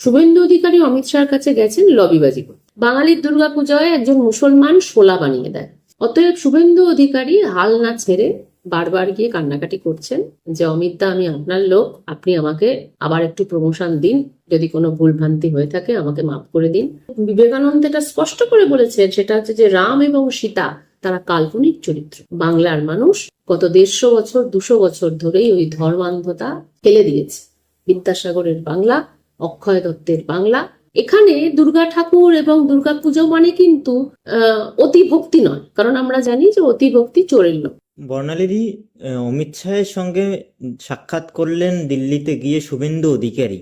শুভেন্দু অধিকারী অমিত শাহর কাছে গেছেন লবিবাজি করতে। বাঙালির দুর্গাপূজায় একজন মুসলমান শোলা বানিয়ে দেয় অতএব শুভেন্দু অধিকারী হাল না ছেড়ে বারবার গিয়ে কান্নাকাটি করছেন যে, অমিত দা, আমি আপনার লোক, আপনি আমাকে আবার একটু প্রমোশন দিন। যদি কোনো ভুলভ্রান্তি হয়ে থাকে, আমাকে মাফ করে দিন। বিবেকানন্দ এটা স্পষ্ট করে বলেছেন, সেটা হচ্ছে যে, রাম এবং সীতা, তারা কাল্পনিক চরিত্র। বাংলার মানুষ গত দেড়শো বছর, দুশো বছর ধরেই ওই ধর্মান্ধতা ফেলে দিয়েছে। বিদ্যাসাগরের বাংলা অক্ষয় দত্তের বাংলা। এখানে দুর্গা ঠাকুর এবং দুর্গা পুজো মানে কিন্তু আহ, অতি ভক্তি নয়। কারণ আমরা জানি যে অতিভক্তি ভক্তি বর্ণালীদি অমিত শাহের সঙ্গে সাক্ষাৎ করলেন দিল্লিতে গিয়ে শুভেন্দু অধিকারী।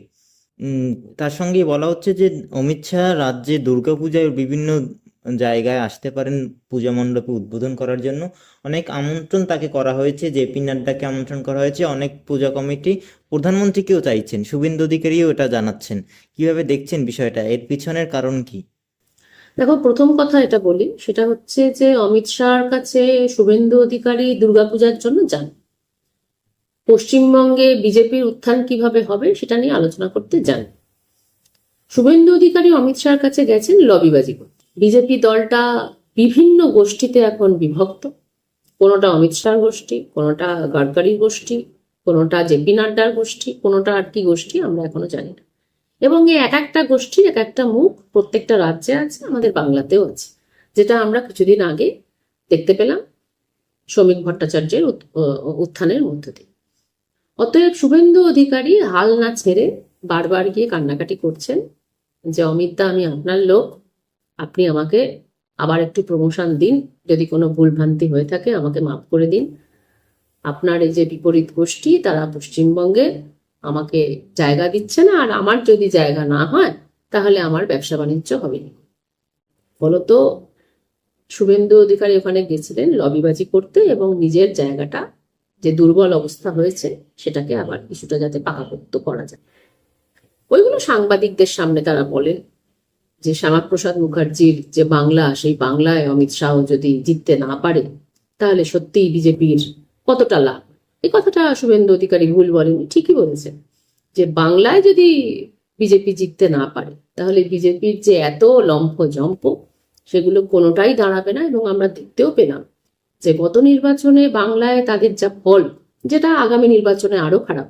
তার সঙ্গে বলা হচ্ছে যে অমিত শাহ রাজ্যে দুর্গাপূজায় বিভিন্ন জায়গায় আসতে পারেন পূজা মণ্ডপে উদ্বোধন করার জন্য। অনেক আমন্ত্রণ তাকে করা হয়েছে জেপি নাড্ডাকে আমন্ত্রণ করা হয়েছে। অনেক পূজা কমিটি প্রধানমন্ত্রীকেও চাইছেন, শুভেন্দু অধিকারীও এটা জানাচ্ছেন। কীভাবে দেখছেন বিষয়টা, এর পিছনের কারণ কি? দেখো, প্রথম কথা এটা বলি, সেটা হচ্ছে যে অমিত শাহর কাছে শুভেন্দু অধিকারী দুর্গাপূজার জন্য যান। পশ্চিমবঙ্গে বিজেপির উত্থান কীভাবে হবে সেটা নিয়ে আলোচনা করতে যান। শুভেন্দু অধিকারী অমিত শাহর কাছে গেছেন লবিবাজি করতে। বিজেপি দলটা বিভিন্ন গোষ্ঠীতে এখন বিভক্ত। কোনোটা অমিত শাহ গোষ্ঠী, কোনোটা গাডকারির গোষ্ঠী, কোনোটা জেপি নাড্ডার গোষ্ঠী, কোনোটা আর কি গোষ্ঠী আমরা এখনও জানি না। এবং এই এক একটা গোষ্ঠীর এক একটা মুখ প্রত্যেকটা রাজ্যে আছে, আমাদের বাংলাতেও আছে। যেটা আমরা কিছুদিন আগে দেখতে পেলাম শ্রমিক ভট্টাচার্যের উত- উত্থানের মধ্য দিয়ে। অতএব শুভেন্দু অধিকারী হাল না ছেড়ে বারবার গিয়ে কান্নাকাটি করছেন যে, অমিত দা, আমি আপনার লোক। আপনি আমাকে আবার একটু প্রমোশন দিন। যদি কোনো ভুলভ্রান্তি হয়ে থাকে, আমাকে মাফ করে দিন। আপনার এই যে বিপরীত গোষ্ঠী, তারা পশ্চিমবঙ্গে আমাকে জায়গা দিচ্ছে না। আর আমার যদি জায়গা না হয়, তাহলে আমার ব্যবসা বাণিজ্য হবে না। ফলত শুভেন্দু অধিকারী ওখানে গেছিলেন লবিবাজি করতে এবং নিজের জায়গাটা, যে দুর্বল অবস্থা হয়েছে, সেটাকে আবার কিছুটা যাতে পাকাপোক্ত করা যায়। ওইগুলো সাংবাদিকদের সামনে তারা বলেন। যে শ্যামাপ্রসাদ মুখার্জির যে বাংলা, সেই বাংলায় অমিত শাহ যদি জিততে না পারে, তাহলে সত্যিই বিজেপির কতটা লাভ? এই কথাটা শুভেন্দু অধিকারী ভুল বলেনি ঠিকই বলেছেন। যে বাংলায় যদি বিজেপি জিততে না পারে, তাহলে বিজেপির যে এত লম্ফ জম্প, সেগুলো কোনোটাই দাঁড়াবে না এবং আমরা দেখতেও পেলাম যে গত নির্বাচনে বাংলায় তাদের যা ফল, যেটা আগামী নির্বাচনে আরও খারাপ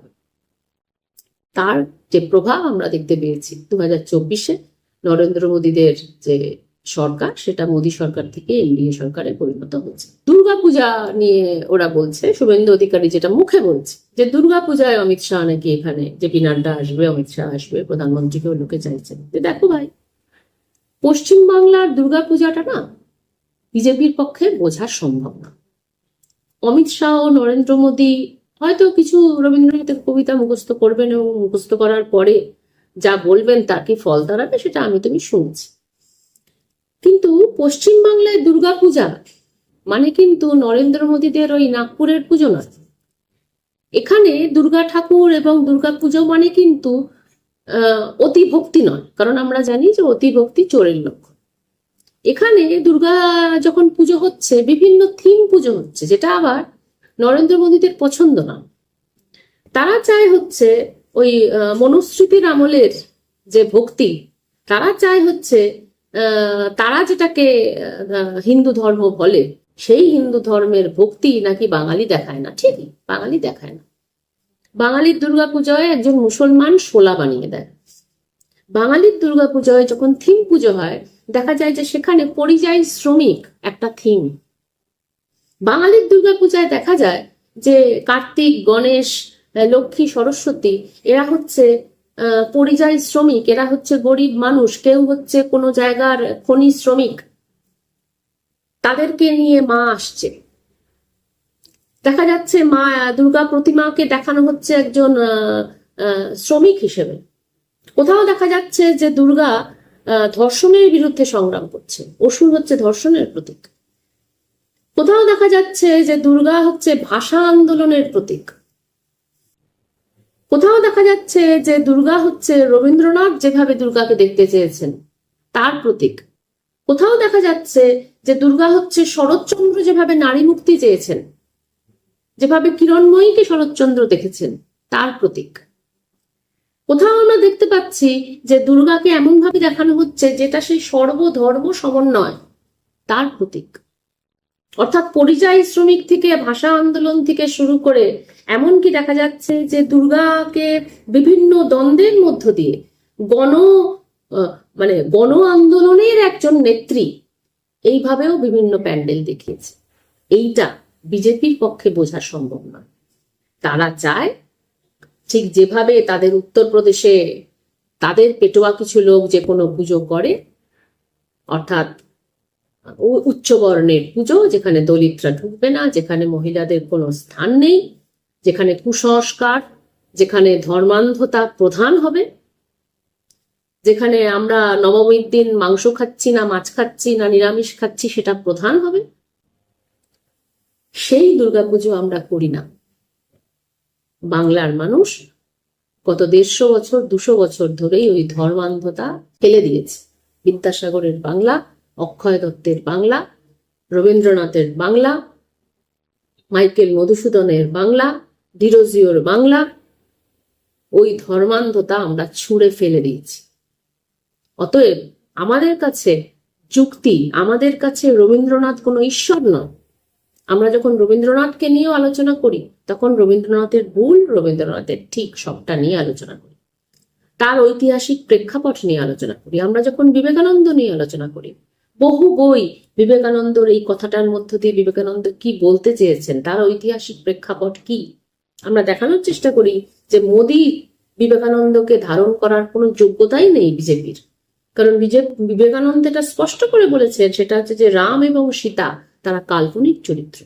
তার যে প্রভাব আমরা দেখতে পেয়েছি দু হাজার চব্বিশে নরেন্দ্র মোদীদের যে সরকার, সেটা মোদী সরকার থেকে এনডিএ সরকারে পরিণত হয়েছে। দুর্গাপূজা নিয়ে ওরা বলছে, শুভেন্দু অধিকারী যেটা মুখে বলছে, যে দুর্গাপূজায় অমিত শাহ নাকি এখানে, যে পি নাড্ডা আসবে, অমিত শাহ আসবে, প্রধানমন্ত্রীকেও লোকে চাইছেন। যে দেখো ভাই, পশ্চিমবাংলার দুর্গাপূজাটা না বিজেপির পক্ষে বোঝা সম্ভব না। অমিত শাহ ও নরেন্দ্র মোদী হয়তো কিছু রবীন্দ্রনাথের কবিতা মুখস্থ করবেন এবং মুখস্থ করার পরে যা বলবেন তার কি ফল দাঁড়াবে সেটা আমি তুমি শুনছি। কিন্তু পশ্চিমবাংলায় দুর্গাপূজা মানে কিন্তু নরেন্দ্র মোদীদের ওই নাগপুরের পুজো নয়। এখানে দুর্গা ঠাকুর এবং দুর্গা পুজো মানে কিন্তু অতি ভক্তি নয়, কারণ আমরা জানি যে অতি ভক্তি চোরের লক্ষণ এখানে দুর্গা যখন পুজো হচ্ছে, বিভিন্ন থিম পুজো হচ্ছে, যেটা আবার নরেন্দ্র মোদীদের পছন্দ না। তারা চায় হচ্ছে ওই মনুস্মৃতির আমলের যে ভক্তি, তারা চায় হচ্ছে তারা যেটাকে হিন্দু ধর্ম বলে, সেই হিন্দু ধর্মের ভক্তি নাকি বাঙালি দেখায় না। ঠিকই, বাঙালি দেখায় না। বাঙালির দুর্গাপূজায় একজন মুসলমান শোলা বানিয়ে দেয়। বাঙালির দুর্গাপূজায় যখন থিম পুজো হয়, দেখা যায় যে সেখানে পরিযায়ী শ্রমিক একটা থিম। বাঙালির দুর্গাপূজায় দেখা যায় যে কার্তিক, গণেশ লক্ষ্মী সরস্বতী, এরা হচ্ছে পরিযায়ী শ্রমিক, এরা হচ্ছে গরিব মানুষ, কেউ হচ্ছে কোনো জায়গার খনি শ্রমিক। তাদেরকে নিয়ে মা আসছে। দেখা যাচ্ছে মা, দুর্গা প্রতিমাকে দেখানো হচ্ছে একজন শ্রমিক হিসেবে। কোথাও দেখা যাচ্ছে যে দুর্গা ধর্ষণের বিরুদ্ধে সংগ্রাম করছে। অসুর হচ্ছে ধর্ষণের প্রতীক। কোথাও দেখা যাচ্ছে যে দুর্গা হচ্ছে ভাষা আন্দোলনের প্রতীক। কোথাও দেখা যাচ্ছে যে দুর্গা হচ্ছে রবীন্দ্রনাথ যেভাবে দুর্গাকে দেখতে চেয়েছেন, তার প্রতীক। কোথাও দেখা যাচ্ছে যে দুর্গা হচ্ছে শরৎচন্দ্র যেভাবে নারী মুক্তি চেয়েছেন, যেভাবে কিরণময়ীকে শরৎচন্দ্র দেখেছেন, তার প্রতীক। কোথাও আমরা দেখতে পাচ্ছি যে দুর্গাকে এমন ভাবে দেখানো হচ্ছে যেটা সেই সর্বধর্ম সমন্বয়, তার প্রতীক। অর্থাৎ পরিযায়ী শ্রমিক থেকে ভাষা আন্দোলন থেকে শুরু করে এমনকি দেখা যাচ্ছে যে দুর্গাকে বিভিন্ন দ্বন্দ্বের মধ্য দিয়ে গণ মানে গণ আন্দোলনের একজন নেত্রী এইভাবেও বিভিন্ন প্যান্ডেল দেখিয়েছে। এইটা বিজেপির পক্ষে বোঝা সম্ভব নয়। তারা চায় ঠিক যেভাবে তাদের উত্তরপ্রদেশে তাদের পেটোয়া কিছু লোক যে কোনো পুজো করে, অর্থাৎ উচ্চবর্ণের পুজো, যেখানে দলিতরা ঢুকবে না, যেখানে মহিলাদের কোনো স্থান নেই যেখানে কুসংস্কার, যেখানে ধর্মান্ধতা প্রধান হবে, যেখানে আমরা নবমীর দিন মাংস খাচ্ছি না মাছ খাচ্ছি না নিরামিষ খাচ্ছি সেটা প্রধান হবে, সেই দুর্গাপুজো আমরা করি না। বাংলার মানুষ গত দেড়শো বছর, দুশো বছর ধরেই ওই ধর্মান্ধতা ফেলে দিয়েছে। বিদ্যাসাগরের বাংলা, অক্ষয় দত্তের বাংলা, রবীন্দ্রনাথের বাংলা, মাইকেল মধুসূদনের বাংলা ডিরোজিওর বাংলা, ওই ধর্মান্ধতা আমরা ছুঁড়ে ফেলে দিয়েছি। অতএব আমাদের কাছে যুক্তি, আমাদের কাছে রবীন্দ্রনাথ কোনো ঈশ্বর নয়। আমরা যখন রবীন্দ্রনাথকে নিয়েও আলোচনা করি, তখন রবীন্দ্রনাথের ভুল রবীন্দ্রনাথের ঠিক সবটা নিয়ে আলোচনা করি। তার ঐতিহাসিক প্রেক্ষাপট নিয়ে আলোচনা করি। আমরা যখন বিবেকানন্দ নিয়ে আলোচনা করি, বহু বই বিবেকানন্দর এই কথাটার মধ্য দিয়ে বিবেকানন্দ কি বলতে চেয়েছেন, তার ঐতিহাসিক প্রেক্ষাপট কি? আমরা দেখানোর চেষ্টা করি যে মোদি বিবেকানন্দকে ধারণ করার কোনো যোগ্যতাই নেই বিজেপির। কারণ বিবেকানন্দ এটা স্পষ্ট করে বলেছেন, সেটা হচ্ছে যে রাম এবং সীতা তারা কাল্পনিক চরিত্র।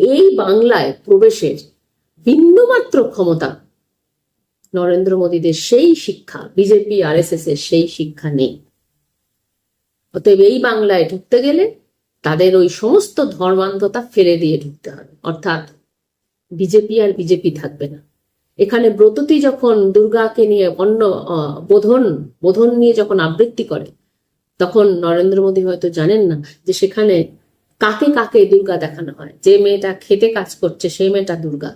এই বাংলায় প্রবেশের বিন্দুমাত্র ক্ষমতা নরেন্দ্র মোদীদের সেই শিক্ষা, বিজেপি আর এস এর সেই শিক্ষা নেই। অতএব এই বাংলায় ঢুকতে গেলে তাদের ওই সমস্ত ধর্মান্ধতা ফেলে দিয়ে ঢুকতে হবে। অর্থাৎ বিজেপি আর বিজেপি থাকবে না। এখানে ব্রততি যখন দুর্গাকে নিয়ে অন্য বোধন বোধন নিয়ে যখন আবৃত্তি করে, তখন নরেন্দ্র মোদী হয়তো জানেন না যে সেখানে কাকে কাকে দুর্গা দেখানো হয়। যে মেয়েটা খেতে কাজ করছে সেই মেয়েটা দুর্গা।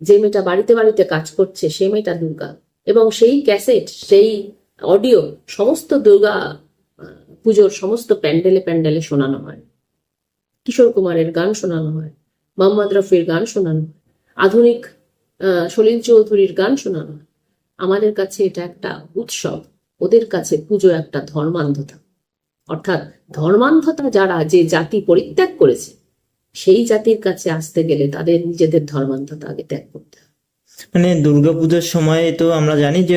যে মেয়েটা বাড়িতে বাড়িতে কাজ করছে সেই মেয়েটা দুর্গা। এবং সেই ক্যাসেট, সেই অডিও, সমস্ত দুর্গা পুজোর সমস্ত প্যান্ডেলে প্যান্ডেলে শোনানো হয়। কিশোর কুমারের গান শোনানো হয়। মোহাম্মদ রফির গান শোনানো আধুনিক সলিল চৌধুরীর গান শোনানো আমাদের কাছে এটা একটা উৎসব। ওদের কাছে পুজো একটা ধর্মান্ধতা। অর্থাৎ ধর্মান্ধতা যারা যে জাতি পরিত্যাগ করেছে, সেই জাতির কাছে আসতে গেলে তাদের নিজেদের ধর্মান্ধতা আগে ত্যাগ করতে হবে মানে দুর্গাপূজার সময় তো আমরা জানি যে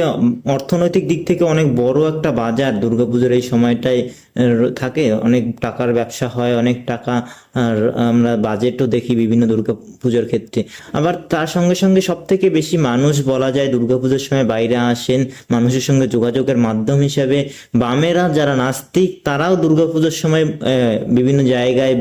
অর্থনৈতিক দিক থেকে অনেক বড় একটা বাজার দুর্গাপূজার এই সময়টায় থাকে। অনেক টাকার ব্যবসা হয়, অনেক টাকা, আর আমরা বাজেটও দেখি বিভিন্ন দুর্গাপূজার ক্ষেত্রে। আবার তার সঙ্গে সঙ্গে সব থেকে বেশি মানুষ বলা যায় দুর্গাপূজার সময় বাইরে আসেন। মানুষের সঙ্গে যোগাযোগের মাধ্যম হিসাবে বামেরা যারা নাস্তিক, তারাও দুর্গাপূজার সময় বিভিন্ন জায়গায়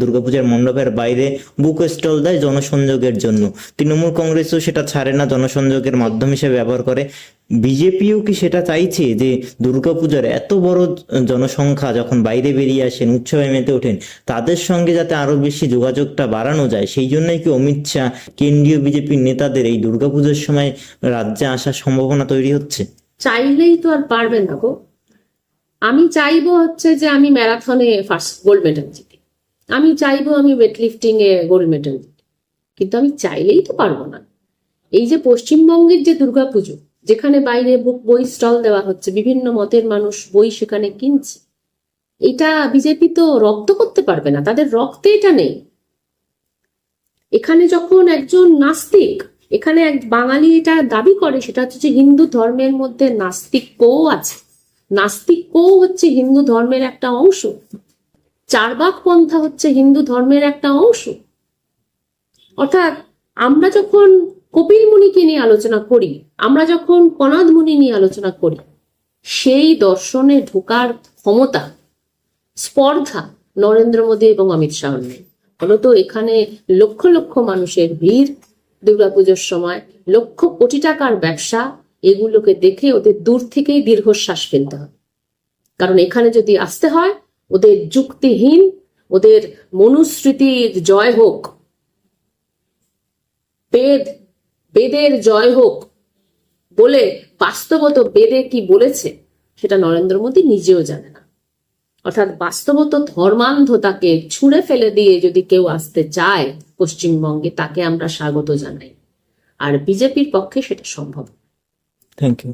দুর্গাপূজার মণ্ডপের বাইরে বুক স্টল দেয় জনসংযোগের জন্য। তৃণমূল কংগ্রেসও সেটা ছাড়ে। না জনসংযোগের মাধ্যম হিসেবে ব্যবহার করে। বিজেপিও কি সেটা চাইছে যে দুর্গাপূজার এত বড় জনসংখ্যা যখন বাইরে বেরিয়ে আসেন, উৎসবে মেতে ওঠেন, তাদের সঙ্গে যাতে আরও বেশি যোগাযোগটা বাড়ানো যায়, সেই জন্যই কি অমিত শাহ কেন্দ্রীয় বিজেপির নেতাদের এই দুর্গাপূজার সময় রাজ্যে আসার সম্ভাবনা তৈরি হচ্ছে? চাইলেই তো আর পারবে না গো। আমি চাইব হচ্ছে যে আমি ম্যারাথনে ফার্স্ট গোল্ড মেডেল জিতি। আমি চাইব আমি ওয়েট লিফটিং এ গোল্ড মেডেল জিতি। কিন্তু আমি চাইলেই তো পারব না। এই যে পশ্চিমবঙ্গের যে দুর্গাপুজো, যেখানে বাইরে বুক বই স্টল দেওয়া হচ্ছে, বিভিন্ন মতের মানুষ বই সেখানে কিনছে, এটা বিজেপি তো রক্ত করতে পারবে না, তাদের রক্তে এটা নেই। এখানে যখন একজন নাস্তিক, এখানে এক বাঙালি এটা দাবি করে, সেটা হচ্ছে যে হিন্দু ধর্মের মধ্যে নাস্তিক্যও আছে নাস্তিক্যও হচ্ছে হিন্দু ধর্মের একটা অংশ, চারবাক পন্থা হচ্ছে হিন্দু ধর্মের একটা অংশ। অর্থাৎ আমরা যখন কপিল মুনিকে নিয়ে আলোচনা করি, আমরা যখন কনাদ মুনি নিয়ে আলোচনা করি, সেই দর্শনে ঢোকার ক্ষমতা, স্পর্ধা নরেন্দ্র মোদী এবং অমিত শাহর নেই। ফলত এখানে লক্ষ লক্ষ মানুষের ভিড় দুর্গাপুজোর সময়, লক্ষ কোটি টাকার ব্যবসা, এগুলোকে দেখে ওদের দূর থেকেই দীর্ঘশ্বাস ফেলতে হবে কারণ এখানে যদি আসতে হয়, ওদের যুক্তিহীন, ওদের মনুস্মৃতির জয় হোক বেদ বেদের জয় হোক বলে বাস্তবত বেদে কি বলেছে, সেটা নরেন্দ্র মোদী নিজেও জানে না। অর্থাৎ বাস্তবত ধর্মান্ধতাকে ছুঁড়ে ফেলে দিয়ে যদি কেউ আসতে চায়, পশ্চিমবঙ্গে তাকে আমরা স্বাগত জানাই। আর বিজেপির পক্ষে সেটা সম্ভব থ্যাংক ইউ